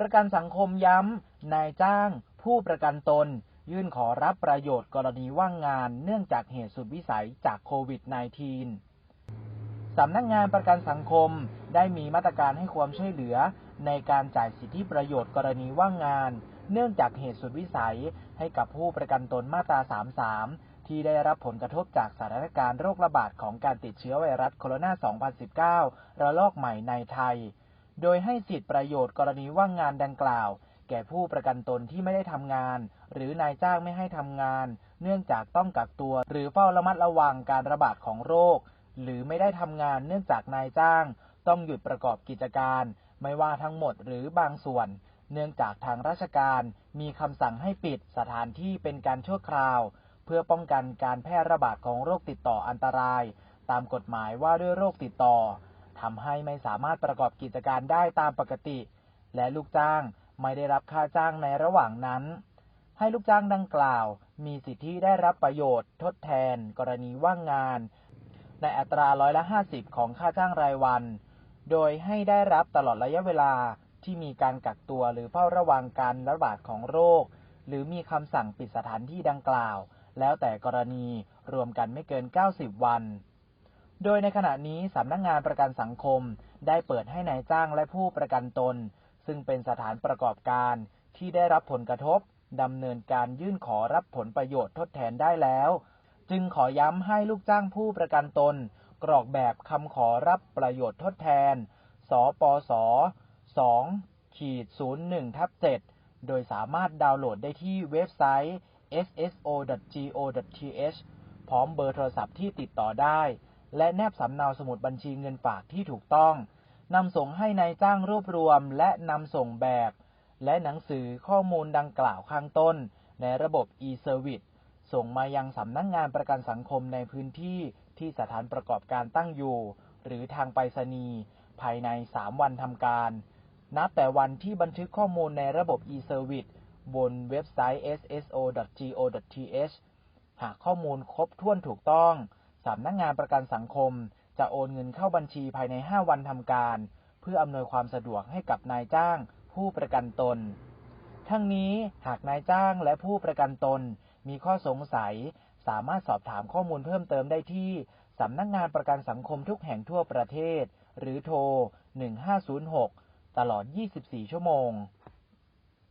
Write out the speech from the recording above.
ประกันสังคมย้ำ นายจ้าง ผู้ประกันตน ยื่นขอรับประโยชน์กรณีว่างงานเนื่องจากเหตุสุดวิสัยจากโควิด -19 สำนักงานประกันสังคมได้มีมาตรการให้ความช่วยเหลือ ในการจ่ายสิทธิประโยชน์กรณีว่างงาน เนื่องจากเหตุสุดวิสัยให้กับผู้ประกันตนมาตรา 33 ที่ได้รับผลกระทบจากสถานการณ์โรคระบาดของการติดเชื้อไวรัสโคโรนา 2019 ระลอกใหม่ในไทย โดยให้สิทธิประโยชน์กรณีว่างงานดังกล่าว แก่ผู้ประกันตนที่ไม่ได้ทำงาน หรือนายจ้างไม่ให้ทำงาน เนื่องจากต้องกักตัว หรือเฝ้าระมัดระวังการระบาดของโรค หรือไม่ได้ทำงานเนื่องจากนายจ้าง ต้องหยุดประกอบกิจการ ไม่ว่าทั้งหมดหรือบางส่วน เนื่องจากทางราชการมีคำสั่งให้ปิดสถานที่เป็นการชั่วคราว เพื่อป้องกันการแพร่ระบาดของโรคติดต่ออันตราย ตามกฎหมายว่าด้วยโรคติดต่อ ทำให้ไม่สามารถประกอบกิจการได้ตามปกติ และลูกจ้างไม่ได้รับค่าจ้างในระหว่างนั้น ให้ลูกจ้างดังกล่าว มีสิทธิได้รับประโยชน์ ทดแทน กรณีว่างงาน ในอัตราร้อยละ 50 ของค่าจ้างรายวัน โดยให้ได้รับตลอดระยะเวลาที่มีการกักตัวหรือเฝ้าระวังการระบาดของโรค หรือมีคำสั่งปิดสถานที่ดังกล่าว แล้วแต่กรณีรวมกันไม่เกิน 90 วัน โดยในขณะนี้สำนักงงานประกันสังคมได้เปิดให้ในายจ้างและผู้ประกันตน ซึ่งเป็นสถานประกอบการที่ได้รับผลกระทบดำเนินการยื่นขอรับผลประโยชน์ทดแทนได้แล้ว จึงขอย้ำให้ลูกจ้างผู้ประกันตน กรอกแบบคำขอรับประโยชน์ทดแทน สปส2ขีด01ทับ7โดยสามารถดาวน์โหลดได้ที่เว็บไซต์ sso.go.th พร้อมเบอร์โทรศัพท์ที่ติดต่อได้ และแนบสำเนาสมุดบัญชีเงินฝากที่ถูกต้องนำส่งให้ในายจ้างรวบรวม และนำส่งแบบ และหนังสือข้อมูลดังกล่าวข้างต้น ในระบบ e-service ส่งมายังสำนักงงานประกันสังคมในพื้นที่ที่สถานประกอบการตั้งอยู่ หรือทางไปรษณีย์ภายใน 3 วันทำการ นับแต่วันที่บันทึกข้อมูลในระบบ e-service บนเว็บไซต์ sso.go.th หากข้อมูลครบถ้วนถูกต้อง สำนักงงานประกันสังคม จะโอนเงินเข้าบัญชีภายใน 5 วันทำการ เพื่ออำนวยความสะดวกให้กับนายจ้าง ผู้ประกันตน ทั้งนี้หากนายจ้างและผู้ประกันตน มีข้อสงสัย สามารถสอบถามข้อมูลเพิ่มเติมได้ที่สำนักงงานประกันสังคมทุกแห่งทั่วประเทศ หรือโทร 1506 ตลอด 24 ชั่วโมง